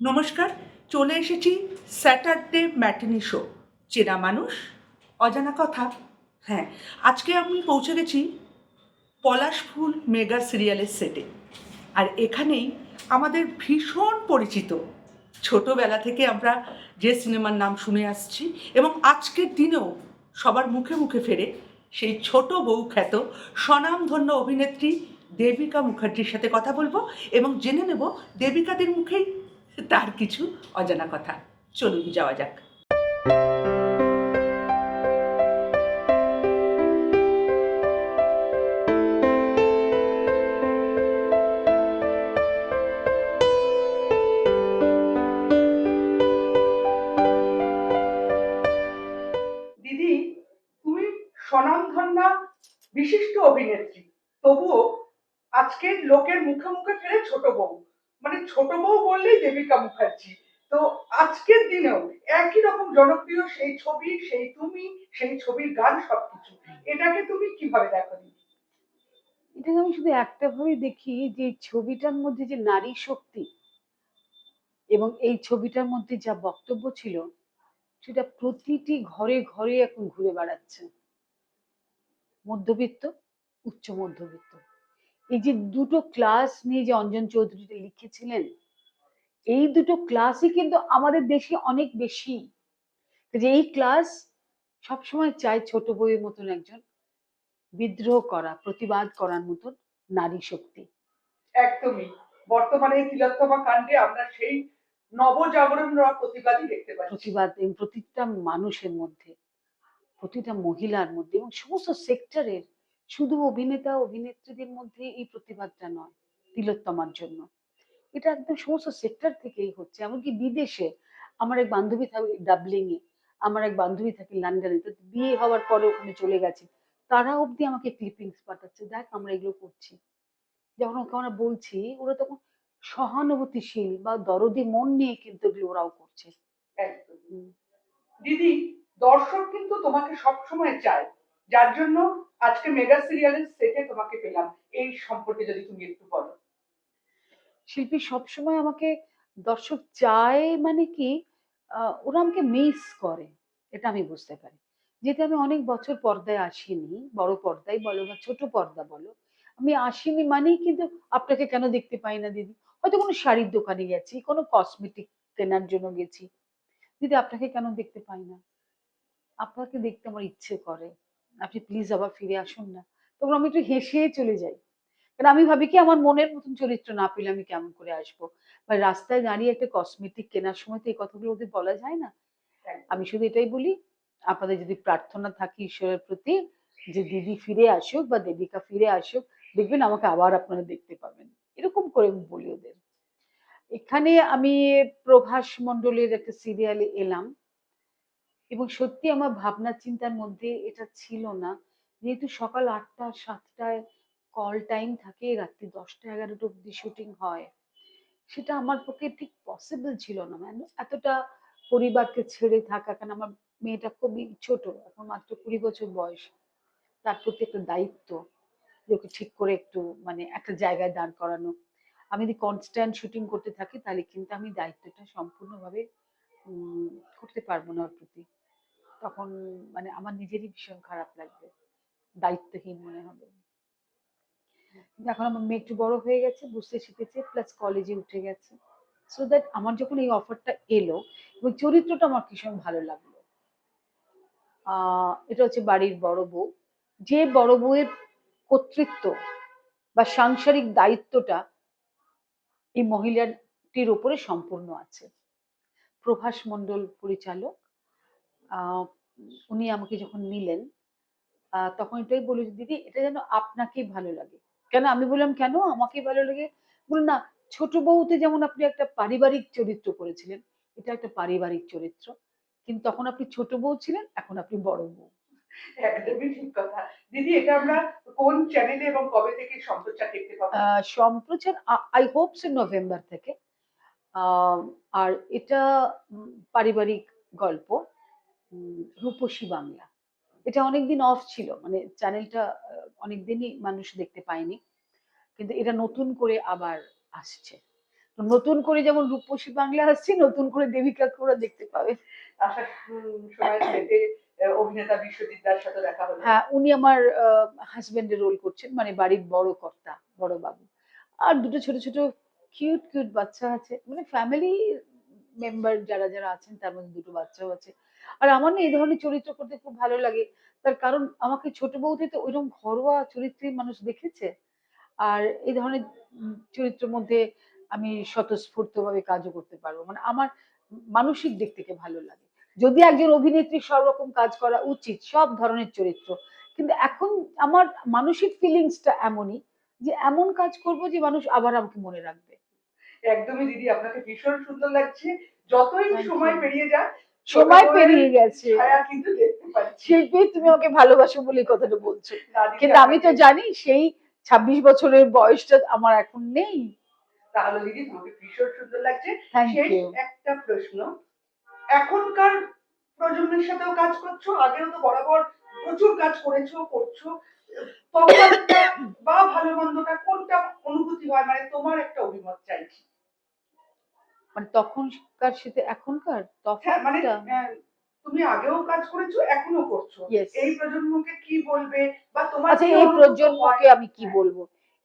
নমস্কার, চলে এসেছি স্যাটারডে ম্যাটিনি শো চেনা মানুষ, অজানা কথা। হ্যাঁ আজকে আমি পৌঁছে গেছি পলাশ ফুল মেগা সিরিয়ালের সেটে আর এখানেই আমাদের ভীষণ পরিচিত। ছোটোবেলা থেকে আমরা যে সিনেমার নাম শুনে আসছি এবং আজকের দিনেও সবার মুখে মুখে ফেরে সেই ছোট বউ খ্যাত, স্বনামধন্য অভিনেত্রী দেবিকা মুখার্জির সাথে কথা বলব এবং জেনে নেব দেবিকাদের মুখেই তার কিছু অজানা কথা। চলুন যাওয়া যাক। স্বনামধন্যা বিশিষ্ট অভিনেত্রী। তবুও আজকের লোকের মুখে মুখে ফেরে ছোট বউ। মানে ছোট বউ বললেই দেবিকা মুখার্জি। তো আজকের দিনেও একই রকম জনপ্রিয় সেই ছবি, সেই তুমি, সেই ছবির গান সবকিছু। এটাকে তুমি কীভাবে দেখো? এটাকে আমি শুধু একটা ভাবে দেখি যে ছবিটার মধ্যে যে নারী শক্তি এবং এই ছবিটার মধ্যে যা বক্তব্য ছিল, সেটা প্রতিটি ঘরে ঘরে এখন ঘুরে বেড়াচ্ছে। মধ্যবিত্ত উচ্চ মধ্যবিত্ত এই যে দুটো ক্লাস নিয়ে যে অঞ্জন চৌধুরী লিখেছিলেন এই দুটো ক্লাসই কিন্তু আমাদের দেশে অনেক বেশি। যে এই ক্লাস সবসময় চায় ছোট বইয়ের মতন একজন বিদ্রোহ করা প্রতিবাদ করার মতন নারী শক্তি। একদমই। বর্তমানে এই তিলোত্তমা কাণ্ডে আমরা সেই নবজাগরণ প্রতিবাদই দেখতে পাচ্ছি। প্রতিবাদ প্রতিটা মানুষের মধ্যে প্রতিটা মহিলার মধ্যে এবং সমস্ত সেক্টরের শুধু অভিনেতা, অভিনেত্রীদের মধ্যে এই প্রতিবাদটা নয়, তিলোত্তমার জন্য। এটা একদম সমস্ত সেক্টর থেকেই হচ্ছে। এমনকি বিদেশে আমার এক বান্ধবী থাকে ডাবলিং এ, আমার এক বান্ধবী থাকে লন্ডনে তো বিয়ে হওয়ার পরে ওখানে চলে গেছে। তারা অবধি আমাকে ক্লিপিংস পাঠাচ্ছে, দেখ আমরা এগুলো করছি। যখন ওকে আমরা বলছি, ওরা তখন সহানুভূতিশীল বা দরদি মন নিয়ে কিন্তু এগুলো ওরাও করছে। দিদি, দর্শক কিন্তু তোমাকে সবসময় চায়। যার জন্য আজকে মেগা সিরিয়ালের সেটে তোমাকে পেলাম। এই সম্পর্কে যদি তুমি একটু বলো। শিল্পী সবসময় আমাকে দর্শক চায় মানে কি ওরা আমাকে মিস করে, এটা আমি বুঝতে পারি। যেহেতু আমি অনেক বছর পর্দায় আসিনি, বড় পর্দায় বলো বা ছোট পর্দা বলো, আমি আসিনি মানেই কিন্তু আপনাকে কেন দেখতে পাই না, দিদি? হয়তো কোনো শাড়ির দোকানে গেছি, কোনো কসমেটিক কেনার জন্য গেছি। দিদি, আপনাকে কেন দেখতে পাই না? আপনাকে দেখতে আমার ইচ্ছে করে। আপনি প্লিজ আবার ফিরে আসুন না। তখন আমি একটু হেসে চলে যাই। কারণ আমি ভাবি কি আমার মনের মতন চরিত্র না পেলে আমি কেমন করে আসব? বা রাস্তায় দাঁড়িয়ে একটা কসমেটিক কেনার সময় তো এই কথাগুলো ওদের বলা যায় না। আমি শুধু এটাই বলি আপনাদের যদি প্রার্থনা থাকে ঈশ্বরের প্রতি যে দিদি ফিরে আসুক বা দেবিকা ফিরে আসুক দেখবেন আমাকে আবার আপনারা দেখতে পাবেন। এরকম করে আমি বলি ওদের। এখানে আমি প্রভাস মণ্ডলের একটা সিরিয়ালে এলাম। এবং সত্যি আমার ভাবনা চিন্তার মধ্যে এটা ছিল না। যেহেতু সকাল আটটা, সাতটায় কল টাইম থাকে, রাত্রি দশটা, এগারোটা অব্দি শুটিং হয়। সেটা আমার পক্ষে ঠিক পসিবল ছিল না। মানে এতটা পরিবারকে ছেড়ে থাকা, কারণ আমার মেয়েটা খুবই ছোট, এখন মাত্র কুড়ি বছর বয়স। তার প্রতি একটা দায়িত্ব ওকে ঠিক করে একটু মানে একটা জায়গায় দাঁড় করানো। আমি যদি কনস্ট্যান্ট শুটিং করতে থাকি, তাহলে কিন্তু আমি দায়িত্বটা সম্পূর্ণভাবে করতে পারব না ওর প্রতি। তখন মানে আমার নিজেরই ভীষণ খারাপ লাগবে। দায়িত্বহীন মনে হবে। এখন আমার মেয়ে একটু বড় হয়ে গেছে, বুঝতে শিখেছে প্লাস কলেজে উঠে গেছে। সো দ্যাট আমার যখন এই অফারটা এলো, এবং চরিত্রটা আমার ভীষণ ভালো লাগল। এটা হচ্ছে বাড়ির বড় বউ। যে বড় বউয়ের কর্তৃত্ব বা সাংসারিক দায়িত্বটা এই মহিলাটির উপরে সম্পূর্ণ আছে। প্রভাস মণ্ডল পরিচালক। আহ, উনি আমাকে যখন নিলেন আহ, তখন এটাই বলে দিদি এটা যেন আপনাকেই ভালো লাগে। কেন? আমি বললাম কেন? আমাকে ভালো লাগে? বলুন না ছোট বউতে যেমন আপনি একটা পারিবারিক চরিত্র করেছিলেন এটা একটা পারিবারিক চরিত্র। কিন্তু তখন আপনি ছোট বউ ছিলেন এখন আপনি বড় বউ। একদমই ঠিক কথা। দিদি এটা আমরা কোন চ্যানেলে এবং কবে থেকে সম্প্রচার দেখতে পাবো? সম্প্রচার আই হোপ সে নভেম্বর থেকে। আর এটা পারিবারিক গল্প রূপসী বাংলা। এটা অনেকদিন অফ ছিল মানে চ্যানেলটা অনেকদিনই মানুষ দেখতে পায়নি। কিন্তু এটা নতুন করে আবার আসছে। তো নতুন করে যেমন রূপসী বাংলা আসছে নতুন করে দেবিকা ওরা দেখতে পাবে। অভিনেতা বিশ্বজিৎ দার সাথে দেখা হলো হ্যাঁ উনি আমার হাজবেন্ডের রোল করছেন মানে বাড়ির বড় কর্তা বড় বাবু। আর দুটো ছোট ছোট কিউট কিউট বাচ্চা আছে। মানে ফ্যামিলি মেম্বার যারা যারা আছেন, তার মধ্যে দুটো বাচ্চাও আছে। আর আমার না এই ধরনের চরিত্র করতে খুব ভালো লাগে। তার কারণ আমাকে ছোট বউ থেকে ওইরকম ঘরোয়া চরিত্রে মানুষ দেখেছে। আর এই ধরনের চরিত্রের মধ্যে আমি স্বতঃস্ফূর্তভাবে কাজও করতে পারব। মানে আমার মানসিক দিক থেকে ভালো লাগে। যদি একজন অভিনেত্রী সব রকম কাজ করা উচিত, সব ধরনের চরিত্র। কিন্তু এখন আমার মানসিক ফিলিংসটা এমনই যে, এমন কাজ করব যে, মানুষ আবার আমাকে মনে রাখবে। একদমই দিদি আপনাকে ভীষণ সুন্দর লাগছে। যতই সময় পেরিয়ে যায় সময় পেরিয়ে গেছে। কিন্তু শিল্পী তুমি আমাকে ভালোবাসো বলে কথাটা বলছো। কিন্তু আমি তো জানি সেই ছাব্বিশ বছরের বয়সটা আমার এখন নেই। তাহলে দিদি তোমাকে ভীষণ সুন্দর লাগছে। একটা প্রশ্ন। এখনকার প্রজন্মের সাথেও কাজ করছ আগেও তো বরাবর প্রচুর কাজ করেছ করছ। বা ভালো মন্দটা কোনটা অনুভূতি হয়? মানে তোমার একটা অভিমত চাইছি। মানে তখনকার সাথে এখনকার হ্যাঁ মানে তুমি আগেও কাজ করেছ এখনও করছ। এই প্রজন্মকে কি বলবে বা তোমার আচ্ছা এই প্রজন্মকে আমি কি হ্যাঁ। বলব?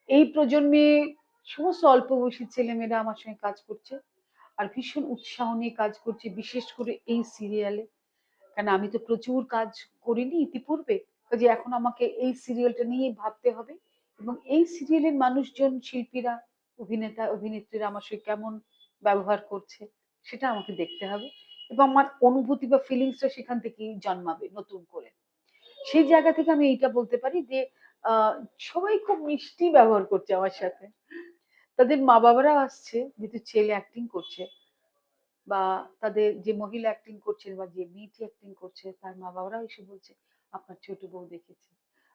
এই প্রজন্মে সমস্ত অল্প বয়সী ছেলেমেয়েরা আমার সঙ্গে কাজ করছে আর ভীষণ উৎসাহ নিয়ে কাজ করছে বিশেষ করে এই সিরিয়ালে কারণ আমি তো প্রচুর কাজ করিনি ইতিপূর্বে কাজে এখন আমাকে এই সিরিয়ালটা নিয়ে ভাবতে হবে। এবং এই সিরিয়ালের মানুষজন শিল্পীরা অভিনেতা অভিনেত্রীরা আমার সঙ্গে কেমন ব্যবহার করছে, সেটা আমাকে দেখতে হবে এবং আমার অনুভূতি বা ফিলিংসটা সেখান থেকেই জন্মাবে নতুন করে। সেই জায়গা থেকে আমি এইটা বলতে পারি যে সবাই খুব মিষ্টি ব্যবহার করছে আমার সাথে। তাদের মা বাবারা আসছে, যেহেতু ছেলে অ্যাক্টিং করছে বা তাদের যে মহিলা অ্যাক্টিং করছেন বা যে মেয়েটি অ্যাক্টিং করছে, তার মা বাবারাও এসে বলছে, আপনার ছোট বউ দেখেছে।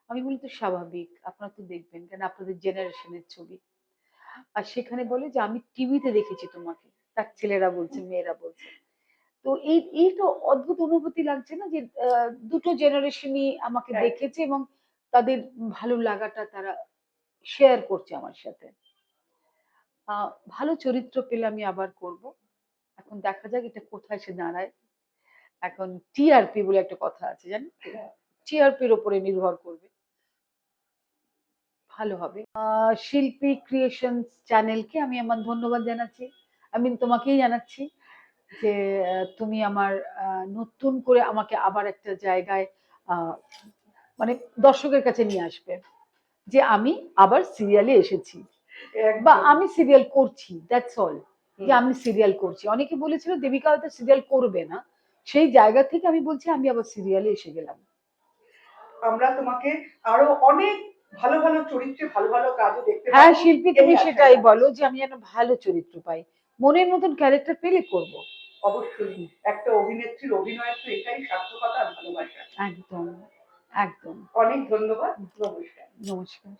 আমি বলি, তো স্বাভাবিক, আপনারা তো দেখবেন কেন? আপনাদের জেনারেশনের ছবি। আর সেখানে বলে যে আমি টিভিতে দেখেছি তোমাকে। তার ছেলেরা বলছে মেয়েরা বলছে। তো এই এই তো অদ্ভুত অনুভূতি লাগছে না যে দুটো জেনারেশনই আমাকে দেখেছে এবং তাদের ভালো লাগাটা তারা শেয়ার করছে আমার সাথে। ভালো চরিত্র পেলে আমি আবার করব। এখন দেখা যাক এটা কোথায় সে দাঁড়ায়। এখন টিআরপি বলে একটা কথা আছে জানেন? টিআরপির উপরে নির্ভর করবে। ভালো হবে। শিল্পী ক্রিয়েশন চ্যানেলকে আমি আমার ধন্যবাদ জানাচ্ছি। আমি তোমাকেই জানাচ্ছি যে তুমি আমার নতুন করে আমাকে আবার একটা জায়গায় মানে দর্শকের কাছে নিয়ে আসবে যে আমি আবার সিরিয়ালে এসেছি। বা আমি সিরিয়াল করছি দ্যাটস অল যে আমি সিরিয়াল করছি। অনেকে বলেছিল দেবিকা হয়তো সিরিয়াল করবে না। সেই জায়গা থেকে আমি বলছি আমি আবার সিরিয়ালে এসে গেলাম। আমরা তোমাকে আরও অনেক ভালো ভালো চরিত্রে ভালো ভালো কাজও দেখতে হ্যাঁ শিল্পী তুমি সেটাই বলো যে আমি যেন ভালো চরিত্র পাই। মনের মতন ক্যারেক্টার পেলে করব। অবশ্যই একটা অভিনেত্রীর অভিনয়ের তো এটাই সার্থকতা আর ভালোবাসা। একদম একদম। অনেক ধন্যবাদ নমস্কার। নমস্কার।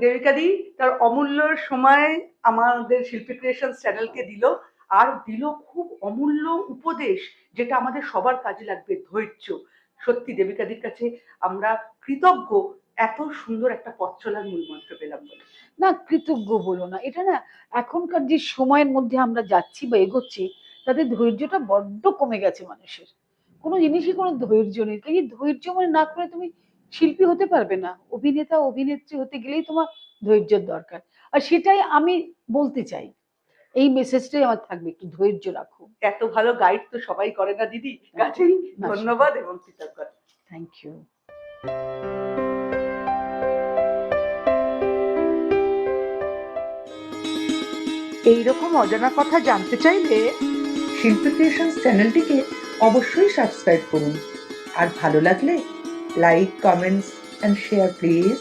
দেবিকাদি তার অমূল্য সময় আমাদের শিল্পী ক্রিয়েশন চ্যানেলকে দিল। আর দিল খুব অমূল্য উপদেশ যেটা আমাদের সবার কাজে লাগবে, ধৈর্য। সত্যি দেবিকাদির কাছে আমরা কৃতজ্ঞ, এত সুন্দর একটা পথ চলার মূল মন্ত্র পেলাম বলে। না, কৃতজ্ঞ বলো না, এটা না এখনকার যে সময়ের মধ্যে আমরা যাচ্ছি বা এগোচ্ছি তাদের ধৈর্যটা বড্ড কমে গেছে মানুষের। কোনো জিনিসই কোনো ধৈর্য নেই। এই ধৈর্য মানে না করে তুমি শিল্পী হতে পারবে না। অভিনেতা, অভিনেত্রী হতে গেলেই তোমার ধৈর্যের দরকার। আর সেটাই আমি বলতে চাই এই মেসেজটাই আমার থাকবে একটু ধৈর্য রাখো। এত ভালো গাইড তো সবাই করে না দিদি? কাছেই ধন্যবাদ এবং কৃতজ্ঞতা। থ্যাংক ইউ এইরকম অজানা কথা জানতে চাইলে শিল্পী ক্রিয়েশনস চ্যানেলটিকে অবশ্যই সাবস্ক্রাইব করুন। আর ভালো লাগলে like comments and share please